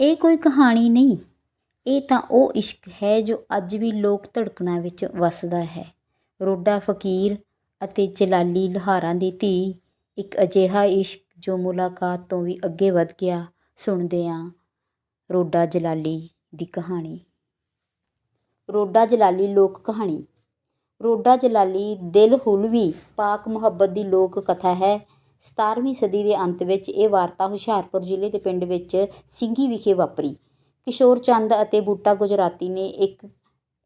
ਇਹ ਕੋਈ ਕਹਾਣੀ ਨਹੀਂ। ਇਹ ਤਾਂ ਉਹ ਇਸ਼ਕ ਹੈ ਜੋ ਅੱਜ ਵੀ ਲੋਕ ਧੜਕਣਾਂ ਵਿੱਚ ਵੱਸਦਾ ਹੈ। ਰੋਡਾ ਫਕੀਰ ਅਤੇ ਜਲਾਲੀ ਲੋਹਾਰਾਂ ਦੀ ਧੀ ਇੱਕ ਅਜਿਹਾ ਇਸ਼ਕ ਜੋ ਮੁਲਾਕਾਤ ਤੋਂ ਵੀ ਅੱਗੇ ਵਧ ਗਿਆ ਸੁਣਦੇ ਹਾਂ ਰੋਡਾ ਜਲਾਲੀ ਦੀ ਕਹਾਣੀ। ਰੋਡਾ ਜਲਾਲੀ ਲੋਕ ਕਹਾਣੀ। ਰੋਡਾ ਜਲਾਲੀ ਦਿਲ ਹੁਲਵੀ ਪਾਕ ਮੁਹੱਬਤ ਦੀ ਲੋਕ ਕਥਾ ਹੈ। 17ਵੀਂ ਸਦੀ ਦੇ ਅੰਤ ਵਿੱਚ ਇਹ ਵਾਰਤਾ ਹੁਸ਼ਿਆਰਪੁਰ ਜ਼ਿਲ੍ਹੇ ਦੇ ਪਿੰਡ ਵਿੱਚ ਸਿੰਘੀ ਵਿਖੇ ਵਾਪਰੀ। ਕਿਸ਼ੋਰ ਚੰਦ ਅਤੇ ਬੂਟਾ ਗੁਜਰਾਤੀ ਨੇ ਇੱਕ,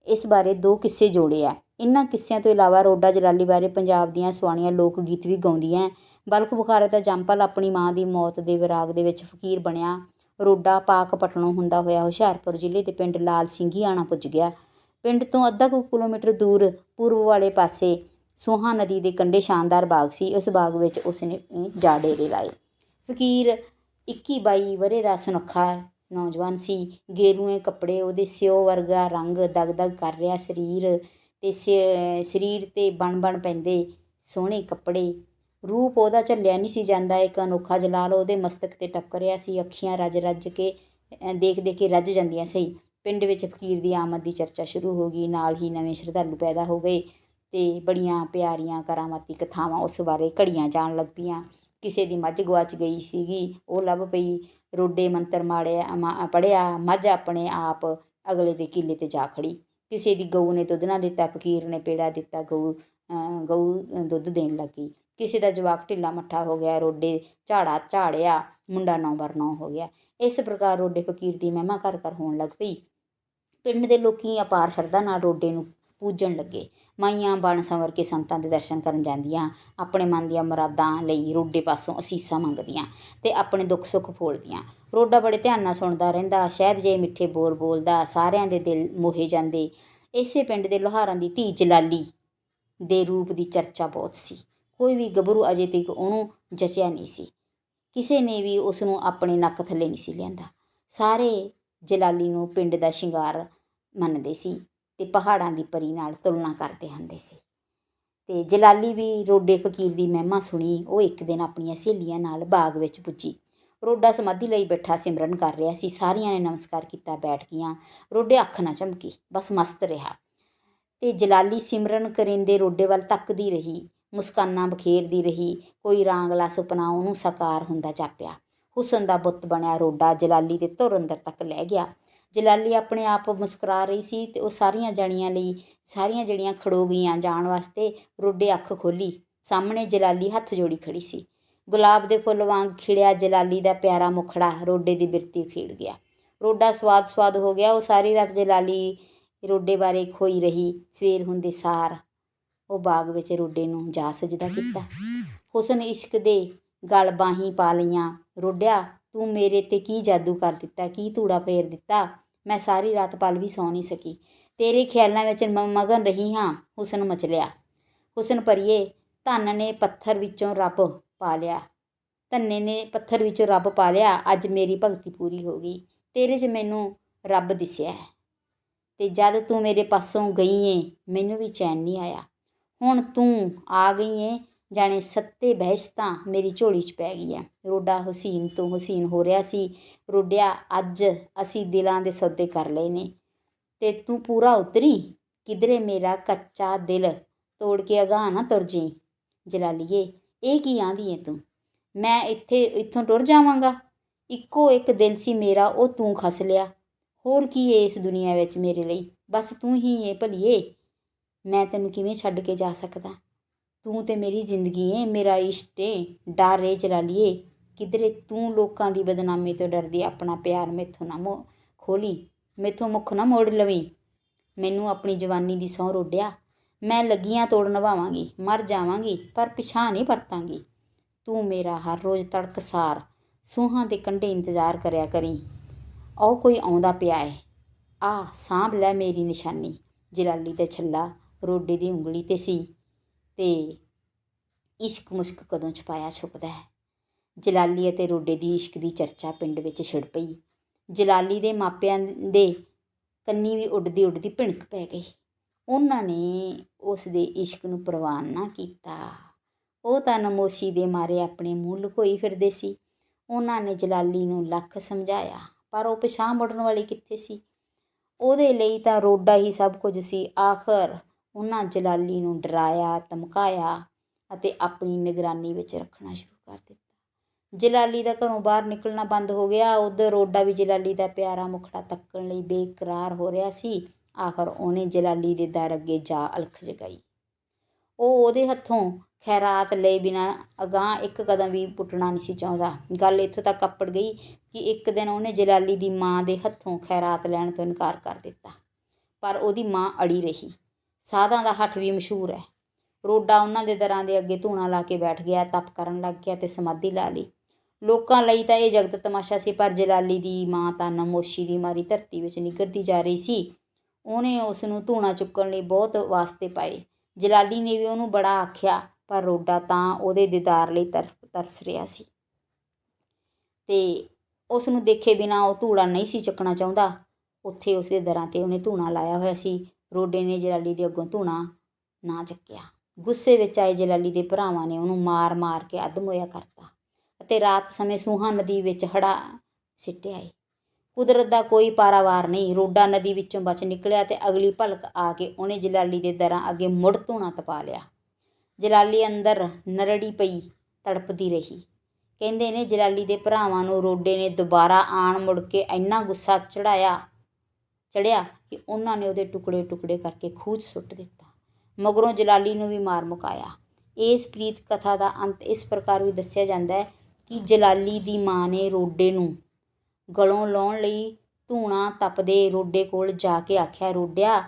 ਇਸ ਬਾਰੇ ਦੋ ਕਿੱਸੇ ਜੋੜੇ ਹੈ ਇਹਨਾਂ ਕਿੱਸਿਆਂ ਤੋਂ ਇਲਾਵਾ ਰੋਡਾ ਜਲਾਲੀ ਬਾਰੇ ਪੰਜਾਬ ਦੀਆਂ ਸੁਆਣੀਆਂ ਲੋਕ ਗੀਤ ਵੀ ਗਾਉਂਦੀਆਂ ਬਲਖ ਬੁਖਾਰੇ ਦਾ ਜੰਪਲ ਆਪਣੀ ਮਾਂ ਦੀ ਮੌਤ ਦੇ ਵਿਰਾਗ ਦੇ ਵਿੱਚ ਫਕੀਰ ਬਣਿਆ। ਰੋਡਾ ਪਾਕ ਪਟਣੋਂ ਹੁੰਦਾ ਹੋਇਆ ਹੁਸ਼ਿਆਰਪੁਰ ਜ਼ਿਲ੍ਹੇ ਦੇ ਪਿੰਡ ਲਾਲ ਸਿੰਘੀ ਆਣਾ ਪੁੱਜ ਗਿਆ। ਪਿੰਡ ਤੋਂ ਅੱਧਾ ਕੁ ਕਿਲੋਮੀਟਰ ਦੂਰ ਪੂਰਬ ਵਾਲੇ ਪਾਸੇ ਸੋਹਾ ਨਦੀ ਦੇ ਕੰਢੇ ਸ਼ਾਨਦਾਰ ਬਾਗ ਸੀ। ਉਸ ਬਾਗ ਵਿੱਚ ਉਸਨੇ ਜਾ ਡੇਰੇ ਲਾਏ। ਫਕੀਰ 21 22 ਵਰ੍ਹੇ ਦਾ ਸੁਨੱਖਾ ਨੌਜਵਾਨ ਸੀ। ਗੇਰੂਏ ਕੱਪੜੇ ਉਹਦੇ ਸਿਓ ਵਰਗਾ ਰੰਗ ਦਗਦਗ ਕਰ ਰਿਹਾ। ਸਰੀਰ ਤੇ ਸਰੀਰ ਤੇ ਬਣ ਬਣ ਪੈਂਦੇ ਸੋਹਣੇ ਕੱਪੜੇ। ਰੂਪ ਉਹਦਾ ਝੱਲਿਆ ਨਹੀਂ ਸੀ ਜਾਂਦਾ। ਇੱਕ ਅਨੋਖਾ ਜਲਾਲ ਉਹਦੇ ਮਸਤਕ ਤੇ ਟਪਕ ਰਿਹਾ ਸੀ। ਅੱਖੀਆਂ ਰੱਜ ਰੱਜ ਕੇ ਦੇਖ ਦੇਖ ਕੇ ਰੱਜ ਜਾਂਦੀਆਂ ਸਹੀ ਪਿੰਡ ਵਿੱਚ ਫਕੀਰ ਦੀ ਆਮਦ ਦੀ ਚਰਚਾ ਸ਼ੁਰੂ ਹੋ ਗਈ। ਨਾਲ ਹੀ ਨਵੇਂ ਸ਼ਰਧਾਲੂ ਪੈਦਾ ਹੋ ਗਏ। ਅਤੇ ਬੜੀਆਂ ਪਿਆਰੀਆਂ ਕਰਾਮਾਤੀ ਕਥਾਵਾਂ ਉਸ ਬਾਰੇ ਘੜੀਆਂ ਜਾਣ ਲੱਗ ਪਈਆਂ ਕਿਸੇ ਦੀ ਮੱਝ ਗੁਆਚ ਗਈ ਸੀਗੀ, ਉਹ ਲੱਭ ਪਈ। ਰੋਡੇ ਮੰਤਰ ਮਾੜਿਆ ਪੜ੍ਹਿਆ, ਮੱਝ ਆਪਣੇ ਆਪ ਅਗਲੇ ਦੇ ਕਿੱਲੇ ਤੇ ਜਾ ਖੜੀ। ਕਿਸੇ ਦੀ ਗਊ ਨੇ ਦੁੱਧ ਨਾ ਦਿੱਤਾ, ਫਕੀਰ ਨੇ ਪੇੜਾ ਦਿੱਤਾ, ਗਊ ਗਊ ਦੁੱਧ ਦੇਣ ਲੱਗੀ। ਕਿਸੇ ਦਾ ਜਵਾਕ ਢਿੱਲਾ ਮੱਠਾ ਹੋ ਗਿਆ, ਰੋਡੇ ਝਾੜਾ ਝਾੜਿਆ, ਮੁੰਡਾ ਨੌ ਬਰ ਨੌ ਹੋ ਗਿਆ। ਇਸ ਪ੍ਰਕਾਰ ਰੋਡੇ ਫਕੀਰ ਦੀ ਮਹਿਮਾ ਘਰ ਘਰ ਹੋਣ ਲੱਗ ਪਈ। ਪਿੰਡ ਦੇ ਲੋਕੀ ਅਪਾਰ ਸ਼ਰਧਾ ਨਾਲ ਰੋਡੇ ਨੂੰ ਪੂਜਣ ਲੱਗੇ। ਮਾਈਆਂ ਬਣ ਸੰਵਰ ਕੇ ਸੰਤਾਂ ਦੇ ਦਰਸ਼ਨ ਕਰਨ ਜਾਂਦੀਆਂ, ਆਪਣੇ ਮਨ ਦੀਆਂ ਮੁਰਾਦਾਂ ਲਈ ਰੋਡੇ ਪਾਸੋਂ ਅਸੀਸਾਂ ਮੰਗਦੀਆਂ ਤੇ ਆਪਣੇ ਦੁੱਖ ਸੁੱਖ ਫੋਲਦੀਆਂ। ਰੋਡਾ ਬੜੇ ਧਿਆਨ ਨਾਲ ਸੁਣਦਾ ਰਹਿੰਦਾ ਸ਼ਹਿਦ ਜੇ ਮਿੱਠੇ ਬੋਲ ਬੋਲਦਾ, ਸਾਰਿਆਂ ਦੇ ਦਿਲ ਮੋਹੇ ਜਾਂਦੇ। ਇਸੇ ਪਿੰਡ ਦੇ ਲੋਹਾਰਾਂ ਦੀ ਧੀ ਜਲਾਲੀ ਦੇ ਰੂਪ ਦੀ ਚਰਚਾ ਬਹੁਤ ਸੀ। ਕੋਈ ਵੀ ਗੱਭਰੂ ਅਜੇ ਤੱਕ ਉਹਨੂੰ ਜਚਿਆ ਨਹੀਂ ਸੀ। ਕਿਸੇ ਨੇ ਵੀ ਉਸ ਨੂੰ ਆਪਣੇ ਨੱਕ ਥੱਲੇ ਨਹੀਂ ਸੀ ਲਿਆਂਦਾ। ਸਾਰੇ ਜਲਾਲੀ ਨੂੰ ਪਿੰਡ ਦਾ ਸ਼ਿੰਗਾਰ ਮੰਨਦੇ ਸੀ। ਅਤੇ ਪਹਾੜਾਂ ਦੀ ਪਰੀ ਨਾਲ ਤੁਲਨਾ ਕਰਦੇ ਹੁੰਦੇ ਸੀ। ਅਤੇ ਜਲਾਲੀ ਵੀ ਰੋਡੇ ਫਕੀਰ ਦੀ ਮਹਿਮਾ ਸੁਣੀ, ਉਹ ਇੱਕ ਦਿਨ ਆਪਣੀਆਂ ਸਹੇਲੀਆਂ ਨਾਲ ਬਾਗ ਵਿੱਚ ਪੁੱਜੀ। ਰੋਡਾ ਸਮਾਧੀ ਲਈ ਬੈਠਾ ਸਿਮਰਨ ਕਰ ਰਿਹਾ ਸੀ। ਸਾਰੀਆਂ ਨੇ ਨਮਸਕਾਰ ਕੀਤਾ, ਬੈਠ ਗਈਆਂ। ਰੋਡੇ ਅੱਖ ਨਾ ਝਮਕੀ ਬਸ ਮਸਤ ਰਿਹਾ। ਤੇ ਜਲਾਲੀ ਸਿਮਰਨ ਕਰਿੰਦੇ ਰੋਡੇ ਵੱਲ ਤੱਕਦੀ ਰਹੀ, ਮੁਸਕਾਨਾਂ ਬਖੇਰਦੀ ਰਹੀ। ਕੋਈ ਰਾਂਗਲਾ ਸੁਪਨਾ ਉਹਨੂੰ ਸਾਕਾਰ ਹੁੰਦਾ ਜਾਪਿਆ। ਹੁਸਨ ਦਾ ਬੁੱਤ ਬਣਿਆ ਰੋਡਾ। ਜਲਾਲੀ ਦੇ ਧੁਰ ਅੰਦਰ ਤੱਕ ਲੈ ਗਿਆ। ਜਲਾਲੀ ਆਪਣੇ ਆਪ ਮੁਸਕਰਾ ਰਹੀ ਸੀ ਤੇ ਉਹ ਸਾਰੀਆਂ ਜਣੀਆਂ ਲਈ ਸਾਰੀਆਂ ਜਿਹੜੀਆਂ ਖੜੋ ਗਈਆਂ ਜਾਣ ਵਾਸਤੇ ਰੋਡੇ ਅੱਖ ਖੋਲੀ ਸਾਹਮਣੇ ਜਲਾਲੀ ਹੱਥ ਜੋੜੀ ਖੜੀ ਸੀ। ਗੁਲਾਬ ਦੇ ਫੁੱਲ ਵਾਂਗ ਖਿੜਿਆ ਜਲਾਲੀ ਦਾ ਪਿਆਰਾ ਮੁਖੜਾ ਰੋਡੇ ਦੀ ਬਿਰਤੀ ਖੇੜ ਗਿਆ। ਰੋਡਾ ਸਵਾਦ ਸਵਾਦ ਹੋ ਗਿਆ। ਉਹ ਸਾਰੀ ਰਾਤ ਜਲਾਲੀ ਰੋਡੇ ਬਾਰੇ ਖੋਈ ਰਹੀ। ਸਵੇਰ ਹੁੰਦੇ ਸਾਰ ਉਹ ਬਾਗ ਵਿੱਚ ਰੋਡੇ ਨੂੰ ਜਾ ਸਜਦਾ ਕੀਤਾ। ਹੁਸਨ ਇਸ਼ਕ ਦੇ ਗਲ ਬਾਹੀਂ ਪਾ ਲਈਆਂ। ਰੋਡਿਆ, ਤੂੰ ਮੇਰੇ ਤੇ ਕੀ ਜਾਦੂ ਕਰ ਦਿੱਤਾ? ਕੀ ਧੂੜਾ ਫੇਰ ਦਿੱਤਾ? ਮੈਂ ਸਾਰੀ ਰਾਤ ਪਲ ਵੀ ਸੌ ਨਹੀਂ ਸਕੀ। ਤੇਰੇ ਖਿਆਲਾਂ ਵਿੱਚ ਮਗਨ ਰਹੀ ਹਾਂ, ਹੁਸਨ ਮਚਲਿਆ। ਹੁਸਨ ਪਰਿਏ, ਧੰਨ ਨੇ ਪੱਥਰ ਵਿੱਚੋਂ ਰੱਬ ਪਾ ਲਿਆ। ਧੰਨੇ ਨੇ ਪੱਥਰ ਵਿੱਚੋਂ ਰੱਬ ਪਾ ਲਿਆ, ਅੱਜ ਮੇਰੀ ਭਗਤੀ ਪੂਰੀ ਹੋ ਗਈ। ਤੇਰੇ 'ਚ ਮੈਨੂੰ ਰੱਬ ਦਿਸਿਆ ਹੈ। ਤੇ ਜਦ ਤੂੰ ਮੇਰੇ ਪਾਸੋਂ ਗਈ ਏ, ਮੈਨੂੰ ਵੀ ਚੈਨ ਨਹੀਂ ਆਇਆ। ਹੁਣ ਤੂੰ ਆ ਗਈ ਏ ਜਾਣੇ ਸੱਤੇ ਬਹਿਸ਼ਤਾਂ ਮੇਰੀ ਝੋਲੀ 'ਚ ਪੈ ਗਈ ਐ। ਰੋਡਾ ਹੁਸੀਨ ਤੋਂ ਹੁਸੀਨ ਹੋ ਰਿਹਾ ਸੀ। ਰੋਡਿਆ, ਅੱਜ ਅਸੀਂ ਦਿਲਾਂ ਦੇ ਸੌਦੇ ਕਰ ਲਏ ਨੇ। ਤੇ ਤੂੰ ਪੂਰਾ ਉਤਰੀ? ਕਿਧਰੇ ਮੇਰਾ ਕੱਚਾ ਦਿਲ ਤੋੜ ਕੇ ਅਗਾਹ ਨਾ ਤੁਰ ਜੀ ਜਲਾਲੀਏ, ਇਹ ਕੀ ਆਂਦੀ ਏ ਤੂੰ? ਮੈਂ ਇੱਥੇ, ਇੱਥੋਂ ਟੁਰ ਜਾਵਾਂਗਾ। ਇੱਕੋ ਇੱਕ ਦਿਲ ਸੀ ਮੇਰਾ, ਉਹ ਤੂੰ ਖਸ ਲਿਆ। ਹੋਰ ਕੀ ਏ ਇਸ ਦੁਨੀਆ ਵਿੱਚ ਮੇਰੇ ਲਈ? ਬਸ ਤੂੰ ਹੀ ਏ ਭਲੀਏ। ਮੈਂ ਤੈਨੂੰ ਕਿਵੇਂ ਛੱਡ ਕੇ ਜਾ ਸਕਦਾ? ਤੂੰ ਤੇ ਮੇਰੀ ਜ਼ਿੰਦਗੀ ਏ, ਮੇਰਾ ਇਸ਼ਟ ਏ, ਡਰ ਏ ਜਲਾਲੀਏ। ਕਿਧਰੇ ਤੂੰ ਲੋਕਾਂ ਦੀ ਬਦਨਾਮੀ ਤੋਂ ਡਰਦੀ ਆਪਣਾ ਪਿਆਰ ਮੈਥੋਂ ਨਾ ਮੋ, ਖੋਲੀ, ਮੈਥੋਂ ਮੁੱਖ ਨਾ ਮੋੜ ਲਵੀਂ। ਮੈਨੂੰ ਆਪਣੀ ਜਵਾਨੀ ਦੀ ਸਹੁੰ ਰੋਡਿਆ। ਮੈਂ ਲੱਗੀਆਂ ਤੋੜ ਨਿਭਾਵਾਂਗੀ, ਮਰ ਜਾਵਾਂਗੀ, ਪਰ ਪਿਛਾਂ ਨਹੀਂ ਪਰਤਾਂਗੀ ਤੂੰ ਮੇਰਾ ਹਰ ਰੋਜ਼ ਤੜਕਸਾਰ ਸੂਹਾਂ ਦੇ ਕੰਢੇ ਇੰਤਜ਼ਾਰ ਕਰਿਆ ਕਰੀ। ਉਹ ਕੋਈ ਆਉਂਦਾ ਪਿਆ ਏ। ਆ ਸਾਂਭ ਲੈ ਮੇਰੀ ਨਿਸ਼ਾਨੀ। ਜਲਾਲੀ ਤੇ ਛੱਲਾ ਰੋਡੇ ਦੀ ਉਂਗਲੀ ਤੇ ਸੀ। ਤੇ ਇਸ਼ਕ ਮੁਸ਼ਕ ਕਦੋਂ ਛੁਪਾਇਆ ਛੁਪਦਾ ਹੈ? ਜਲਾਲੀ ਅਤੇ ਰੋਡੇ ਦੀ ਇਸ਼ਕ ਦੀ ਚਰਚਾ ਪਿੰਡ ਵਿੱਚ ਛਿੜ ਪਈ। ਜਲਾਲੀ ਦੇ ਮਾਪਿਆਂ ਦੇ ਕੰਨੀ ਵੀ ਉੱਡਦੀ ਉੱਡਦੀ ਭਿਣਕ ਪੈ ਗਈ। ਉਹਨਾਂ ਨੇ ਉਸ ਦੇ ਇਸ਼ਕ ਨੂੰ ਪ੍ਰਵਾਨ ਨਾ ਕੀਤਾ। ਉਹ ਤਾਂ ਨਮੋਸ਼ੀ ਦੇ ਮਾਰੇ ਆਪਣੇ ਮੂੰਹ ਲੁਕੋਈ ਫਿਰਦੇ ਸੀ। ਉਹਨਾਂ ਨੇ ਜਲਾਲੀ ਨੂੰ ਲੱਖ ਸਮਝਾਇਆ, ਪਰ ਉਹ ਪਿਛਾਂਹ ਮੁੜਨ ਵਾਲੀ ਕਿੱਥੇ ਸੀ? ਉਹਦੇ ਲਈ ਤਾਂ ਰੋਡਾ ਹੀ ਸਭ ਕੁਝ ਸੀ। ਆਖਰ ਉਹਨਾਂ ਜਲਾਲੀ ਨੂੰ ਡਰਾਇਆ, ਧਮਕਾਇਆ ਅਤੇ ਆਪਣੀ ਨਿਗਰਾਨੀ ਵਿੱਚ ਰੱਖਣਾ ਸ਼ੁਰੂ ਕਰ ਦਿੱਤਾ। ਜਲਾਲੀ ਦਾ ਘਰੋਂ ਬਾਹਰ ਨਿਕਲਣਾ ਬੰਦ ਹੋ ਗਿਆ। ਉਧਰ ਰੋਡਾ ਵੀ ਜਲਾਲੀ ਦਾ ਪਿਆਰਾ ਮੁਖੜਾ ਤੱਕਣ ਲਈ ਬੇਕਰਾਰ ਹੋ ਰਿਹਾ ਸੀ। ਆਖਰ ਉਹਨੇ ਜਲਾਲੀ ਦੇ ਦਰ ਅੱਗੇ ਜਾ ਅਲਖ ਜਗਾਈ। ਉਹ ਉਹਦੇ ਹੱਥੋਂ ਖੈਰਾਤ ਲਏ ਬਿਨਾ ਅਗਾਂਹ ਇੱਕ ਕਦਮ ਵੀ ਪੁੱਟਣਾ ਨਹੀਂ ਸੀ ਚਾਹੁੰਦਾ। ਗੱਲ ਇੱਥੋਂ ਤੱਕ ਅੱਪੜ ਗਈ ਕਿ ਇੱਕ ਦਿਨ ਉਹਨੇ ਜਲਾਲੀ ਦੀ ਮਾਂ ਦੇ ਹੱਥੋਂ ਖੈਰਾਤ ਲੈਣ ਤੋਂ ਇਨਕਾਰ ਕਰ ਦਿੱਤਾ। ਪਰ ਉਹਦੀ ਮਾਂ ਅੜੀ ਰਹੀ। ਸਾਧਾਂ ਦਾ ਹੱਠ ਵੀ ਮਸ਼ਹੂਰ ਹੈ। ਰੋਡਾ ਉਹਨਾਂ ਦੇ ਦਰਾਂ ਦੇ ਅੱਗੇ ਧੂਣਾ ਲਾ ਕੇ ਬੈਠ ਗਿਆ, ਤਪ ਕਰਨ ਲੱਗ ਗਿਆ ਤੇ ਸਮਾਧੀ ਲਾ ਲਈ। ਲੋਕਾਂ ਲਈ ਤਾਂ ਇਹ ਜਗਤ ਤਮਾਸ਼ਾ ਸੀ, ਪਰ ਜਲਾਲੀ ਦੀ ਮਾਂ ਤਾਂ ਨਮੋਸ਼ੀ ਦੀ ਮਾਰੀ ਧਰਤੀ ਵਿੱਚ ਨਿਗਰਦੀ ਜਾ ਰਹੀ ਸੀ। ਉਹਨੇ ਉਸ ਨੂੰ ਧੂਣਾ ਚੁੱਕਣ ਲਈ ਬਹੁਤ ਵਾਸਤੇ ਪਾਏ। ਜਲਾਲੀ ਨੇ ਵੀ ਉਹਨੂੰ ਬੜਾ ਆਖਿਆ, ਪਰ ਰੋਡਾ ਤਾਂ ਉਹਦੇ ਦੀਦਾਰ ਲਈ ਤਰ, ਤਰਸ ਰਿਹਾ ਸੀ। ਤੇ ਉਸ ਨੂੰ ਦੇਖੇ ਬਿਨਾ ਉਹ ਧੂੜਾ ਨਹੀਂ ਸੀ ਚੱਕਣਾ ਚਾਹੁੰਦਾ। ਉੱਥੇ ਉਸਦੇ ਦਰਾਂ ਤੇ ਉਹਨੇ ਧੂਣਾ ਲਾਇਆ ਹੋਇਆ ਸੀ। ਰੋਡੇ ਨੇ ਜਲਾਲੀ ਦੇ ਅੱਗੋਂ ਧੂਣਾ ਨਾ ਚੱਕਿਆ। ਗੁੱਸੇ ਵਿੱਚ ਆਏ ਜਲਾਲੀ ਦੇ ਭਰਾਵਾਂ ਨੇ ਉਹਨੂੰ ਮਾਰ-ਮਾਰ ਕੇ ਅੱਧ ਮੋਇਆ ਕਰਤਾ ਅਤੇ ਰਾਤ ਸਮੇਂ ਸੂਹਾ ਨਦੀ ਵਿੱਚ ਹੜਾ ਸਿੱਟਿਆ ਏ। ਕੁਦਰਤ ਦਾ ਕੋਈ ਪਾਰਾਵਾਰ ਨਹੀਂ, ਰੋਡਾ ਨਦੀ ਵਿੱਚੋਂ ਬਚ ਨਿਕਲਿਆ ਤੇ ਅਗਲੀ ਭਲਕ ਆ ਕੇ ਉਹਨੇ ਜਲਾਲੀ ਦੇ ਦਰਾਂ ਅੱਗੇ ਮੁੜ ਧੂਣਾ ਤਪਾ ਲਿਆ। ਜਲਾਲੀ ਅੰਦਰ ਨਰੜੀ ਪਈ, ਤੜਪਦੀ ਰਹੀ। ਕਹਿੰਦੇ ਨੇ ਜਲਾਲੀ ਦੇ ਭਰਾਵਾਂ ਨੂੰ ਰੋਡੇ ਨੇ ਦੁਬਾਰਾ ਆਣ ਮੁੜ ਕੇ ਇੰਨਾ ਗੁੱਸਾ ਚੜਾਇਆ ਚੜਿਆ ਕਿ ਉਹਨਾਂ ਨੇ ਉਹਦੇ ਟੁਕੜੇ ਟੁਕੜੇ ਕਰਕੇ ਖੂਹ 'ਚ ਸੁੱਟ ਦਿੱਤਾ। ਮਗਰੋਂ ਜਲਾਲੀ ਨੂੰ ਵੀ ਮਾਰ ਮੁਕਾਇਆ। ਇਸ ਪ੍ਰੀਤ ਕਥਾ ਦਾ ਅੰਤ ਇਸ ਪ੍ਰਕਾਰ ਵੀ ਦੱਸਿਆ ਜਾਂਦਾ ਹੈ ਕਿ ਜਲਾਲੀ ਦੀ ਮਾਂ ਨੇ ਰੋਡੇ ਨੂੰ ਗਲੋਂ ਲਾਉਣ ਲਈ ਧੂਣਾ ਤਪਦੇ ਰੋਡੇ ਕੋਲ ਜਾ ਕੇ ਆਖਿਆ, ਰੋਡਿਆ,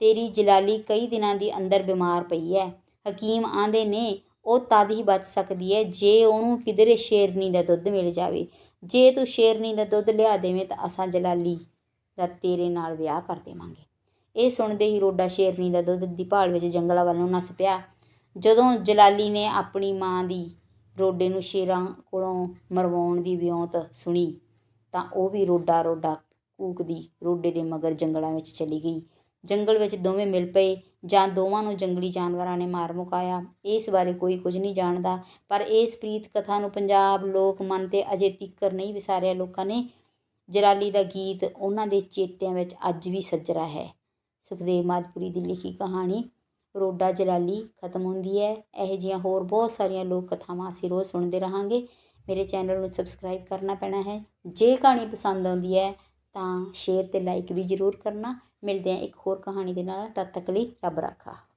ਤੇਰੀ ਜਲਾਲੀ ਕਈ ਦਿਨਾਂ ਦੀ ਅੰਦਰ ਬਿਮਾਰ ਪਈ ਹੈ। ਹਕੀਮ ਆਂਦੇ ਨੇ, ਉਹ ਤਦ ਹੀ ਬਚ ਸਕਦੀ ਹੈ ਜੇ ਉਹਨੂੰ ਕਿਧਰੇ ਸ਼ੇਰਨੀ ਦਾ ਦੁੱਧ ਮਿਲ ਜਾਵੇ। ਜੇ ਤੂੰ ਸ਼ੇਰਨੀ ਦਾ ਦੁੱਧ ਲਿਆ ਦੇਵੇਂ ਤਾਂ ਅਸਾਂ ਜਲਾਲੀ ਦਾ ਤੇਰੇ ਨਾਲ ਵਿਆਹ ਕਰ ਦੇਵਾਂਗੇ। ਇਹ ਸੁਣਦੇ ਹੀ ਰੋਡਾ ਸ਼ੇਰਨੀ ਦਾ ਦੁੱਧ ਦੀ ਭਾਲ ਵਿੱਚ ਜੰਗਲਾਂ ਵੱਲ ਨੂੰ ਨੱਸ ਪਿਆ। ਜਦੋਂ ਜਲਾਲੀ ਨੇ ਆਪਣੀ ਮਾਂ ਦੀ ਰੋਡੇ ਨੂੰ ਸ਼ੇਰਾਂ ਕੋਲੋਂ ਮਰਵਾਉਣ ਦੀ ਵਿਉਂਤ ਸੁਣੀ, ਤਾਂ ਉਹ ਵੀ ਰੋਡਾ ਰੋਡਾ ਕੂਕਦੀ ਰੋਡੇ ਦੇ ਮਗਰ ਜੰਗਲਾਂ ਵਿੱਚ ਚਲੀ ਗਈ। ਜੰਗਲ ਵਿੱਚ ਦੋਵੇਂ ਮਿਲ ਪਏ, ਜਾਂ ਦੋਵਾਂ ਨੂੰ ਜੰਗਲੀ ਜਾਨਵਰਾਂ ਨੇ ਮਾਰ ਮੁਕਾਇਆ। ਇਸ ਬਾਰੇ ਕੋਈ ਕੁਝ ਨਹੀਂ ਜਾਣਦਾ, ਪਰ ਇਸ ਪ੍ਰੀਤ ਕਥਾ ਨੂੰ ਪੰਜਾਬ ਲੋਕ ਮਨ ਤੇ ਅਜੇ ਤੀਕਰ ਨਹੀਂ ਵਿਸਾਰਿਆ। ਲੋਕਾਂ ਨੇ ਜਲਾਲੀ ਦਾ ਗੀਤ ਉਹਨਾਂ ਦੇ ਚੇਤਿਆਂ ਵਿੱਚ ਅੱਜ ਵੀ ਸੱਜਰਾ ਹੈ। ਸੁਖਦੇਵ ਮਾਦਪੁਰੀ ਦੀ ਲਿਖੀ ਕਹਾਣੀ, ਰੋਡਾ ਜਲਾਲੀ ਖਤਮ ਹੁੰਦੀ ਹੈ। ਇਹੋ ਜਿਹੀਆਂ ਹੋਰ ਬਹੁਤ ਸਾਰੀਆਂ ਲੋਕ ਕਥਾਵਾਂ ਅਸੀਂ ਰੋਜ਼ ਸੁਣਦੇ ਰਹਾਂਗੇ। ਮੇਰੇ ਚੈਨਲ ਨੂੰ ਸਬਸਕ੍ਰਾਈਬ ਕਰਨਾ ਪੈਣਾ ਹੈ। ਜੇ ਕਹਾਣੀ ਪਸੰਦ ਆਉਂਦੀ ਹੈ, ਤਾਂ ਸ਼ੇਅਰ ਤੇ ਲਾਈਕ ਵੀ ਜ਼ਰੂਰ ਕਰਨਾ। ਮਿਲਦੇ ਹਾਂ ਇੱਕ ਹੋਰ ਕਹਾਣੀ ਦੇ ਨਾਲ। ਤਦ ਤੱਕ ਲਈ ਰੱਬ ਰਾਖਾ।